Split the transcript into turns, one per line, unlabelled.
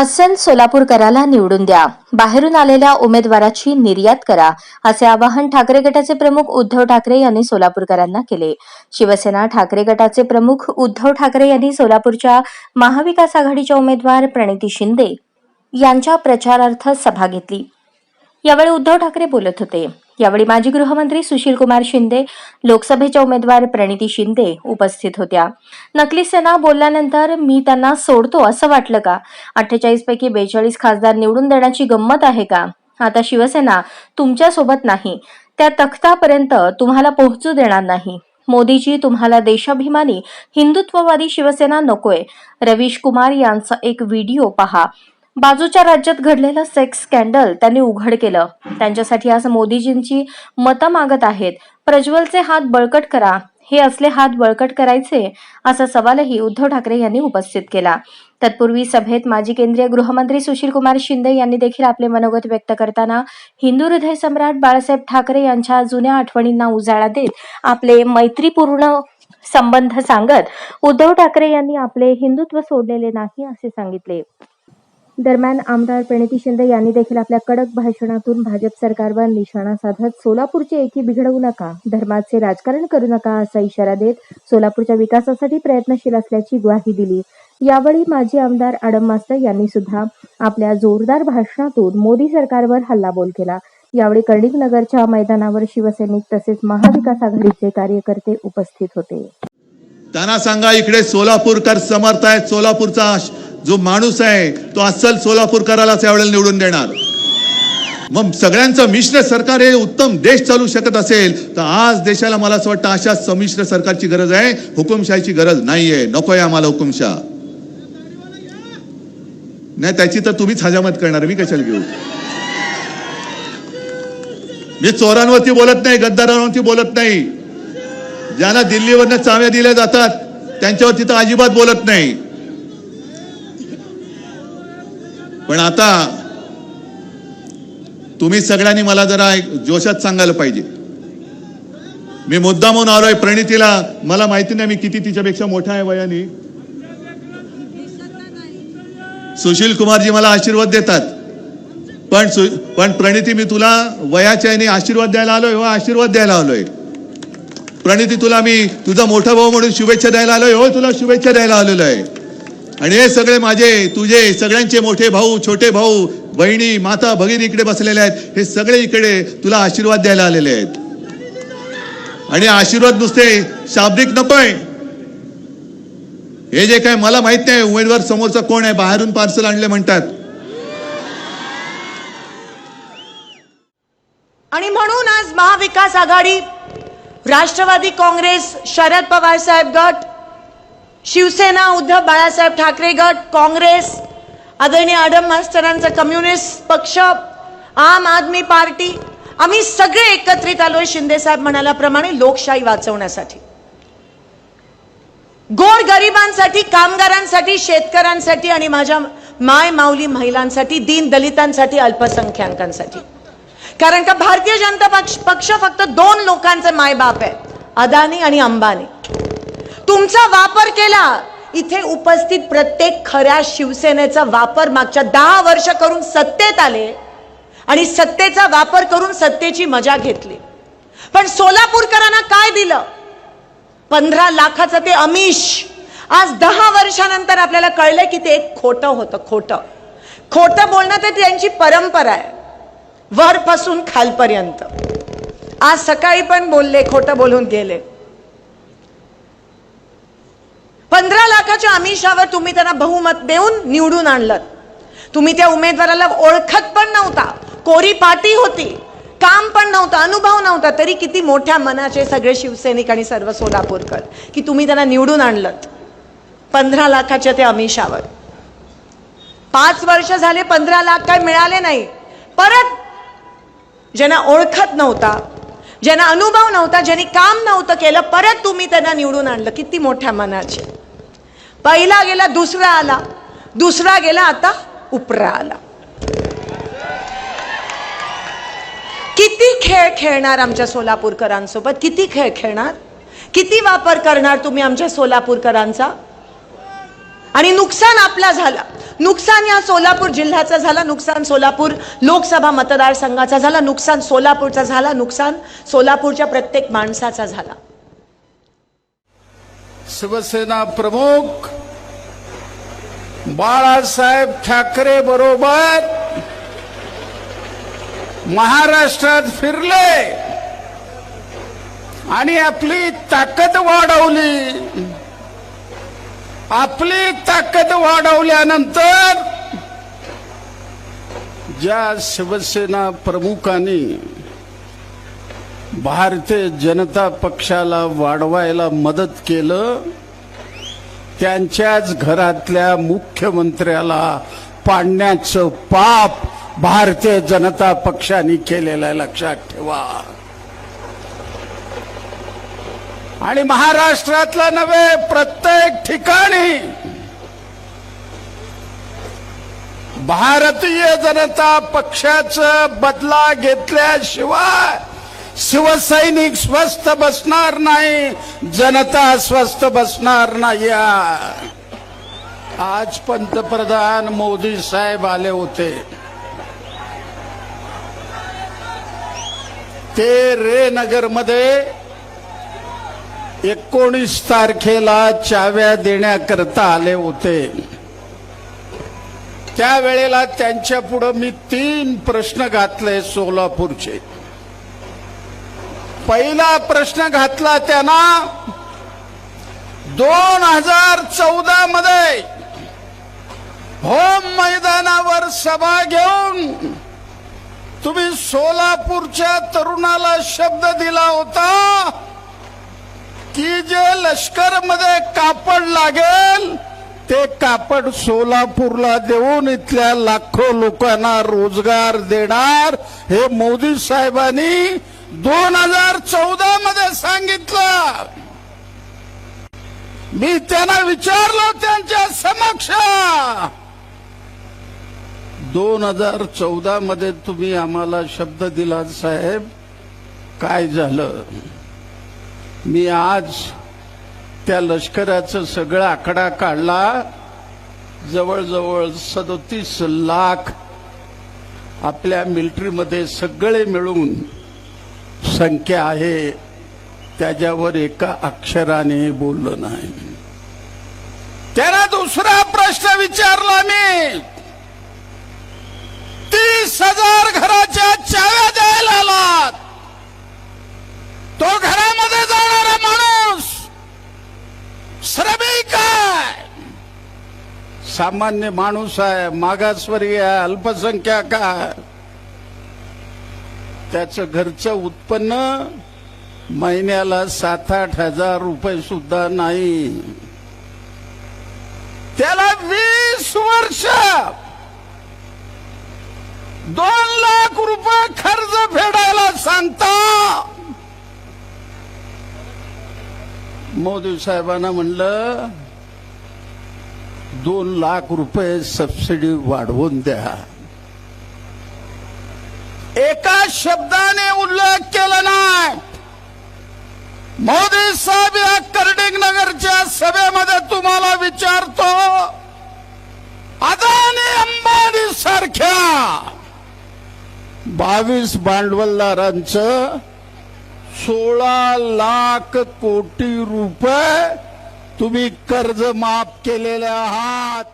अस्सल सोलापूरकराला निवडून द्या. बाहेरून आलेल्या उमेदवाराची निर्यात करा असे आवाहन ठाकरे गटाचे प्रमुख उद्धव ठाकरे यांनी सोलापूरकरांना केले. शिवसेना ठाकरे गटाचे प्रमुख उद्धव ठाकरे यांनी सोलापूरच्या महाविकास आघाडीच्या उमेदवार प्रणिती शिंदे यांच्या प्रचारार्थ सभा घेतली. यावेळी उद्धव ठाकरे बोलत होते. यावेळी माजी गृहमंत्री सुशीलकुमार शिंदे लोकसभेच्या उमेदवार प्रणिती शिंदे उपस्थित होत्या. नकली सेना बोलल्यानंतर मी त्यांना सोडतो असं वाटलं का? अठ्ठेचाळीस पैकी बेचाळीस खासदार निवडून देण्याची गंमत आहे का? आता शिवसेना तुमच्यासोबत नाही. त्या तख्तापर्यंत तुम्हाला पोहोचू देणार नाही. मोदीजी तुम्हाला देशाभिमानी हिंदुत्ववादी शिवसेना नकोय. रवीश कुमार यांचा एक व्हिडिओ पहा. बाजूच्या राज्यात घडलेलं सेक्स स्कॅन्डल त्यांनी उघड केलं. त्यांच्यासाठी आज मोदीजींची मतं मागत आहेत. प्रज्वलचे हात बळकट करा. हे असले हात बळकट करायचे? असा सवालही उद्धव ठाकरे यांनी उपस्थित केला. तत्पूर्वी सभेत माजी केंद्रीय गृहमंत्री सुशीलकुमार शिंदे यांनी देखील आपले मनोगत व्यक्त करताना हिंदू हृदय सम्राट बाळासाहेब ठाकरे यांच्या जुन्या आठवणींना उजाळा देत आपले मैत्रीपूर्ण संबंध सांगत उद्धव ठाकरे यांनी आपले हिंदुत्व सोडलेले नाही असे सांगितले. दरम्यान आमदार प्रणिती शिंदे यांनी देखील आपल्या कडक भाषणातून भाजप सरकारवर निशाणा साधत सोलापूरची एकी बिघडवू नका धर्माचे राजकारण करू नका असा इशारा देत सोलापूरच्या विकासासाठी प्रयत्नशील असल्याची ग्वाही दिली. यावेळी माजी आमदार आडम मास्तर यांनी सुद्धा आपल्या जोरदार भाषणातून मोदी सरकारवर हल्लाबोल केला. यावेळी कर्णिक नगरच्या मैदानावर शिवसैनिक तसेच महाविकास आघाडीचे कार्यकर्ते उपस्थित होते.
त्यांना सांगा इकडे सोलापूरकर समर्थ आहेत सोलापूरचा जो माणूस आहे तो अस्सल सोलापूरकरालाच यावेळेला निवडून देणार. मग सगळ्यांचं मिश्र सरकार हे उत्तम देश चालू शकत असेल तर आज देशाला मला असं वाटतं अशा संमिश्र सरकारची गरज आहे हुकुमशाहीची गरज नाहीये. नको आहे आम्हाला हुकुमशाह. नाही त्याची तर तुम्हीच हजामत करणार मी कशाला घेऊ? मी चोरांवरती बोलत नाही गद्दारांवरती बोलत नाही. ज्यांना दिल्लीवरनं चाव्या दिल्या जातात त्यांच्यावरती तर अजिबात बोलत नाही. पण आता तुम्ही सगळ्यांनी मला जरा एक जोशात सांगायला पाहिजे. मी मुद्दा म्हणून आलोय प्रणितीला. मला माहिती नाही मी किती तिच्यापेक्षा मोठा आहे वयाने. सुशील कुमारजी मला आशीर्वाद देतात. पण सु पण प्रणिती मी तुला वयाच्या याने आशीर्वाद द्यायला आलोय हो आशीर्वाद द्यायला आलोय. प्रणिती तुला मी तुझा मोठा भाऊ म्हणून शुभेच्छा द्यायला आलोय हो तुला शुभेच्छा द्यायला आलेलो आहे. आणि हे सगळे माझे तुझे सगळ्यांचे मोठे भाऊ छोटे भाऊ बहिणी माता भगिनी इकडे बसलेले आहेत. हे सगळे इकडे तुला आशीर्वाद द्यायला आलेले आहेत. आणि आशीर्वाद नुसते शाब्दिक नकोय. हे जे काय मला माहीत नाही उमेदवार समोरचा कोण आहे बाहेरून पार्सल आणले म्हणतात.
आणि म्हणून आज महाविकास आघाडी राष्ट्रवादी काँग्रेस शरद पवार साहेब गट शिवसेना उद्धव बाळासाहेब ठाकरे गट काँग्रेस आदरणीय आडम मास्तरांचा कम्युनिस्ट पक्ष आम आदमी पार्टी आम्ही सगळे एकत्रित आलोय शिंदेसाहेब म्हणाल्याप्रमाणे लोकशाही वाचवण्यासाठी. गोर गरिबांसाठी कामगारांसाठी शेतकऱ्यांसाठी आणि माझ्या माय माऊली महिलांसाठी दीन दलितांसाठी अल्पसंख्याकांसाठी. कारण का भारतीय जनता पक्ष पक्ष फक्त दोन लोकांचे मायबाप आहे अदानी आणि अंबानी. तुमचा वापर केला. इथे उपस्थित प्रत्येक खऱ्या शिवसेनेचा वापर मागच्या दहा वर्ष करून सत्तेत आले आणि सत्तेचा वापर करून सत्तेची मजा घेतली. पण सोलापूरकरांना काय दिलं? पंधरा लाखाचं ते अमिष. आज दहा वर्षानंतर आपल्याला कळलं की ते एक खोटं होतं खोटं. खोटं बोलणं तर त्यांची परंपरा आहे. वरपासून खालपर्यंत. आज सकाळी पण बोलले खोटं बोलून गेले. पंधरा लाखाच्या आमिषावर तुम्ही त्यांना बहुमत देऊन निवडून आणलं तुम्ही त्या उमेदवाराला ओळखत पण नव्हता कोरी पाटी होती काम पण नव्हतं अनुभव नव्हता तरी किती मोठ्या मनाचे सगळे शिवसैनिक आणि सर्व सोलापूरकर की तुम्ही त्यांना निवडून आणलं पंधरा लाखाच्या त्या अमिषावर पाच वर्ष झाले पंधरा लाख काय मिळाले नाही. परत ज्यांना ओळखत नव्हता ज्यांना अनुभव नव्हता ज्यांनी काम नव्हतं केलं परत तुम्ही त्यांना निवडून आणलं. किती मोठ्या मनाचे. पहिला गेला दुसरा आला. दुसरा गेला आता उपरा आला. किती खेळ खेळणार आमच्या सोलापूरकरांसोबत? किती खेळ खेळणार? किती वापर करणार तुम्ही आमच्या सोलापूरकरांचा? आणि नुकसान आपला झाला. नुकसान या सोलापूर जिल्ह्याचा झाला नुकसान सोलापूर लोकसभा मतदारसंघाचा झाला नुकसान सोलापूरचा झाला नुकसान सोलापूरच्या प्रत्येक माणसाचा झाला.
शिवसेना प्रमुख बाळासाहेब ठाकरे बरोबर महाराष्ट्रात फिरले आणि आपली ताकद वाढवली. आपली ताकद वाढवल्यानंतर ज्या शिवसेना प्रमुखांनी भारतीय जनता पक्षाला वाढवायला मदत केलं त्यांच्याच घरातल्या मुख्यमंत्र्याला पाडण्याचं पाप भारतीय जनता पक्षाने केलेलं आहे लक्षात ठेवा. आणि महाराष्ट्रातला नव्हे प्रत्येक ठिकाणी भारतीय जनता पक्षाचं बदला घेतल्याशिवाय शिवसैनिक स्वस्थ बसणार नाही जनता स्वस्थ बसणार नाही. आज पंतप्रधान मोदी साहेब आले होते. ते रे नगरमध्ये एकोणीस तारखेला चाव्या देण्याकरता आले होते. त्यावेळेला त्यांच्या पुढं मी तीन प्रश्न घातले सोलापूरचे. पहिला प्रश्न घातला त्यांना दोन हजार चौदा मध्ये होम मैदानावर सभा घेऊन तुम्ही सोलापूरच्या तरुणाला शब्द दिला होता की जे लष्करमध्ये कापड लागेल ते कापड सोलापूरला देऊन इथल्या लाखो लोकांना रोजगार देणार. हे मोदी साहेबांनी दोन हजार चौदा मध्ये सांगितलं. मी त्यांना विचारलो त्यांच्या समक्ष. दोन हजार चौदा मध्ये तुम्ही आम्हाला शब्द दिला साहेब. काय झालं? मी आज त्या लष्कराचं सगळं आकडा काढला. जवळजवळ सदोतीस लाख आपल्या मिलिटरीमध्ये सगळे मिळून संख्या आहे त्याच्यावर एका अक्षराने बोललो नाही. त्याला दुसरा प्रश्न विचारला मी. तीस हजार घराच्या चाव्या द्यायला आलात. तो घरामध्ये जाणारा माणूस श्रमिक आहे. सामान्य माणूस आहे मागासवर्गीय आहे अल्पसंख्याक आहे. त्याचं घरचं उत्पन्न महिन्याला सात आठ हजार रुपये सुद्धा नाही. त्याला वीस वर्ष! दोन लाख रुपये कर्ज फेडायला सांगता! मोदी साहेबांना म्हणलं दोन लाख रुपये सबसिडी वाढवून द्या. एका शब्दाने उल्लेख केला नाही. मोदी साहेब या कर्डिंग नगरच्या सभेमध्ये तुम्हाला विचारतो अदानी अंबानी सारख्या बावीस भांडवलदारांचं सोळा लाख कोटी रुपये तुम्ही कर्ज माफ केलेले आहात.